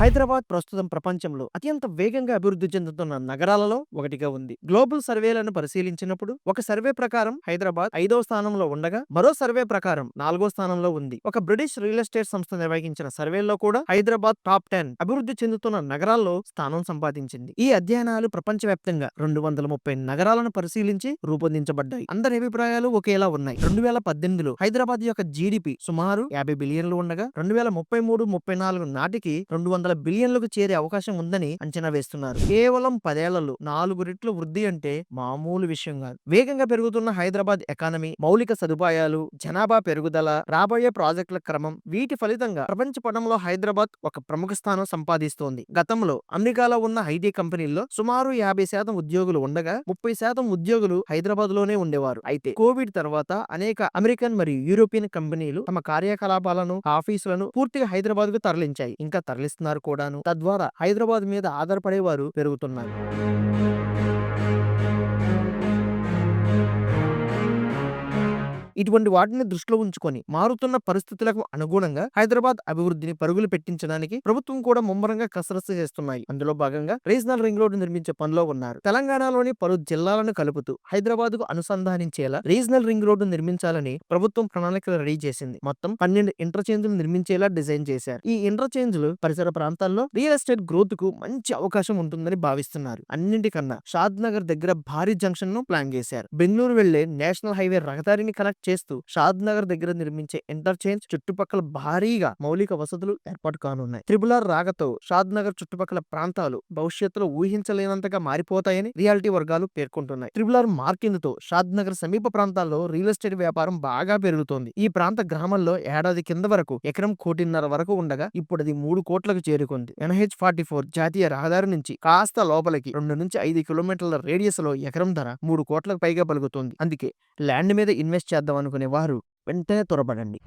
హైదరాబాద్ ప్రస్తుతం ప్రపంచంలో అత్యంత వేగంగా అభివృద్ధి చెందుతున్న నగరాలలో ఒకటిగా ఉంది. గ్లోబల్ సర్వేలను పరిశీలించినప్పుడు ఒక సర్వే ప్రకారం హైదరాబాద్ ఐదవ స్థానంలో ఉండగా మరో సర్వే ప్రకారం నాలుగో స్థానంలో ఉంది. ఒక బ్రిటిష్ రియల్ ఎస్టేట్ సంస్థ నిర్వహించిన సర్వేలో కూడా హైదరాబాద్ టాప్ టెన్ అభివృద్ధి చెందుతున్న నగరాల్లో స్థానం సంపాదించింది. ఈ అధ్యయనాలు ప్రపంచవ్యాప్తంగా రెండు వందల ముప్పై నగరాలను పరిశీలించి రూపొందించబడ్డాయి. అందరి అభిప్రాయాలు ఒకేలా ఉన్నాయి. రెండు వేల పద్దెనిమిదిలో హైదరాబాద్ యొక్క జీడిపి సుమారు యాభై బిలియన్లు ఉండగా రెండు వేల ముప్పై మూడు ముప్పై నాలుగు నాటికి రెండు వందల బిలియన్లకు చేరే అవకాశం ఉందని అంచనా వేస్తున్నారు. కేవలం పదేళ్ళలో నాలుగు రెట్లు వృద్ధి అంటే మామూలు విషయం కాదు. వేగంగా పెరుగుతున్న హైదరాబాద్ ఎకానమీ మౌలిక సదుపాయాలు జనాభా పెరుగుదల రాబోయే ప్రాజెక్టుల క్రమం వీటి ఫలితంగా ప్రపంచ పటంలో హైదరాబాద్ ఒక ప్రముఖ స్థానం సంపాదిస్తోంది. గతంలో అమెరికాలో ఉన్న ఐటీ కంపెనీల్లో సుమారు యాభై శాతం ఉద్యోగులు ఉండగా ముప్పై శాతం ఉద్యోగులు హైదరాబాద్లోనే ఉండేవారు. అయితే కోవిడ్ తర్వాత అనేక అమెరికన్ మరియు యూరోపియన్ కంపెనీలు తమ కార్యకలాపాలను ఆఫీసులను పూర్తిగా హైదరాబాద్కు తరలించాయి. ఇంకా తరలిస్తున్నారు కూడాను తద్వారా హైదరాబాద్ మీద ఆధారపడేవారు పెరుగుతున్నారు. ఇటువంటి వాటిని దృష్టిలో ఉంచుకొని మారుతున్న పరిస్థితులకు అనుగుణంగా హైదరాబాద్ అభివృద్ధిని పరుగులు పెట్టించడానికి ప్రభుత్వం కూడా ముమ్మరంగా కసరత్తు చేస్తున్నాయి. అందులో భాగంగా రీజనల్ రింగ్ రోడ్డు నిర్మించే పనిలో ఉన్నారు. తెలంగాణలోని పలు జిల్లాలను కలుపుతూ హైదరాబాద్కు అనుసంధానించేలా రీజనల్ రింగ్ రోడ్డు నిర్మించాలని ప్రభుత్వం ప్రణాళికలు రెడీ చేసింది. మొత్తం పన్నెండు ఇంటర్చేంజ్లు నిర్మించేలా డిజైన్ చేశారు. ఈ ఇంటర్చేంజ్లు పరిసర ప్రాంతాల్లో రియల్ ఎస్టేట్ గ్రోత్కు మంచి అవకాశం ఉంటుందని భావిస్తున్నారు. అన్నింటికన్నా షాద్ నగర్ దగ్గర భారీ జంక్షన్ను ప్లాన్ చేశారు. బెంగళూరు వెళ్ళే నేషనల్ హైవే రహదారిని కనెక్ట్ చేస్తూ షాద్ నగర్ దగ్గర నిర్మించే ఇంటర్చేంజ్ చుట్టుపక్కల భారీగా మౌలిక వసతులు ఏర్పాటు కానున్నాయి. త్రిబులార్ ఆర్ రాకతో షాద్ నగర్ చుట్టుపక్కల ప్రాంతాలు భవిష్యత్తులో ఊహించలేనంతగా మారిపోతాయని రియాలిటీ వర్గాలు పేర్కొంటున్నాయి. త్రిబులార్ ఆర్తో షాద్ నగర్ సమీప ప్రాంతాల్లో రియల్ ఎస్టేట్ వ్యాపారం బాగా పెరుగుతోంది. ఈ ప్రాంత గ్రామంలో ఏడాది కింద వరకు ఎకరం కోటిన్నర వరకు ఉండగా ఇప్పుడు అది మూడు కోట్లకు చేరుకుంది. ఎన్హెచ్ ఫార్టీ ఫోర్ జాతీయ రహదారి నుంచి కాస్త లోపలికి రెండు నుంచి ఐదు కిలోమీటర్ల రేడియస్లో ఎకరం ధర మూడు కోట్లకు పైగా పలుకుతుంది. అందుకే ల్యాండ్ మీద ఇన్వెస్ట్ చేద్దాం అనుకునే వారు వెంటనే త్వరపడండి.